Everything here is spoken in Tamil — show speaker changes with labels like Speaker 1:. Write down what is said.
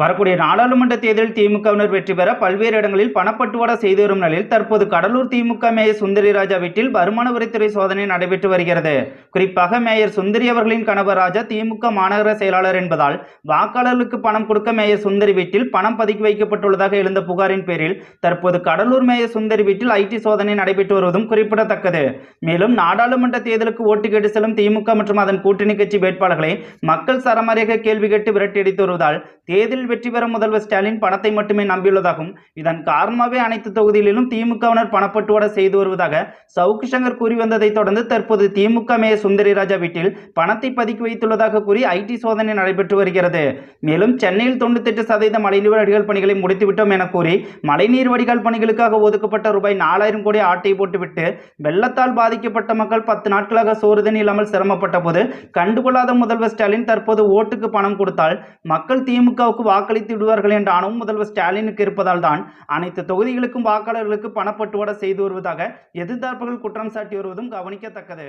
Speaker 1: வரக்கூடிய நாடாளுமன்ற தேர்தலில் திமுகவினர் வெற்றி பெற பல்வேறு இடங்களில் பணப்பட்டுவாடா செய்து வரும் நிலையில் தற்போது கடலூர் திமுக மேயர் சுந்தரி ராஜா வீட்டில் வருமான வரித்துறை சோதனை நடைபெற்று வருகிறது. குறிப்பாக மேயர் சுந்தரி அவர்களின் கணவர் ராஜா திமுக மாநகர செயலாளர் என்பதால் வாக்காளர்களுக்கு பணம் கொடுக்க மேயர் சுந்தரி வீட்டில் பணம் பதுக்கி வைக்கப்பட்டுள்ளதாக எழுந்த புகாரின் பேரில் தற்போது கடலூர் மேயர் சுந்தரி வீட்டில் ஐடி சோதனை நடைபெற்று வருவதும் குறிப்பிடத்தக்கது. மேலும் நாடாளுமன்ற தேர்தலுக்கு ஓட்டு கேட்டு செல்லும் திமுக மற்றும் அதன் கூட்டணி கட்சி வேட்பாளர்களை மக்கள் சரமாரியாக கேள்வி கேட்டு விரட்டியடித்து வருவதால் தேர்தலில் வெற்றி பெற முதல்வர் ஸ்டாலின் பணத்தை மட்டுமே நம்பியுள்ளதாகவும் இதன் காரணமாகவே அனைத்து தொகுதிகளிலும் திமுகவினர் பணப்பட்டுவாடா செய்து வருவதாக சவுக்கு சங்கர் கூறி வந்ததை தொடர்ந்து தற்போது திமுக மேயர் சுந்தரி ராஜா வீட்டில் பணத்தை பதுக்கி வைத்துள்ளதாக கூறி ஐடி சோதனை நடைபெற்று வருகிறது. மேலும் சென்னையில் தொண்ணூத்தெட்டு சதவீத மழைநீர் வடிகால் பணிகளை முடித்துவிட்டோம் என கூறி மழைநீர் வடிகால் பணிகளுக்காக ஒதுக்கப்பட்ட ரூபாய் நாலாயிரம் கோடி ஆட்டை போட்டுவிட்டு வெள்ளத்தால் பாதிக்கப்பட்ட மக்கள் பத்து நாட்களாக சோறு தண்ணி இல்லாமல் சிரமப்பட்ட போது கண்டுகொள்ளாத முதல்வர் ஸ்டாலின் தற்போது ஓட்டுக்கு பணம் கொடுத்தால் மக்கள் திமுகவுக்கு வாக்களித்து விடுவார்கள் என்ற அணவும் முதல்வர் ஸ்டாலினுக்கு இருப்பதால் தான் அனைத்து தொகுதிகளுக்கும் வாக்காளர்களுக்கு பணப்பட்டுவாடா செய்து வருவதாக எதிர்த்தரப்புகள் குற்றம் சாட்டி வருவதும் கவனிக்கத்தக்கது.